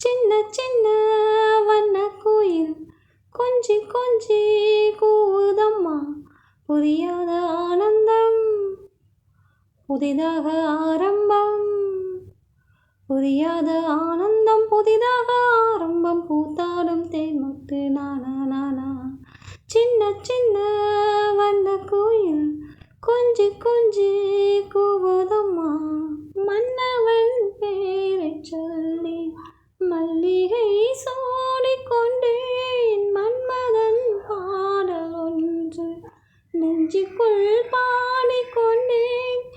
சின்ன சின்ன வண்ண கோயில் கொஞ்சி கொஞ்சி கூதம்மா புரியாத ஆனந்தம் புதிதாக ஆரம்பம் புரியாத ஆனந்தம் புதிதாக ஆரம்பம் பூத்தாடும் தேன்முத்து. நானா நானா சின்ன சின்ன வண்ண கோயில். கொஞ்சி கொஞ்சி கூவுதம்மா. மன்னவன் பேரை சொல்லி மல்லிகை சூடிக்கொண்டேன் மன்மதன் பாடல் ஒன்று நெஞ்சுக்குள் பாடிக்கொண்டேன்.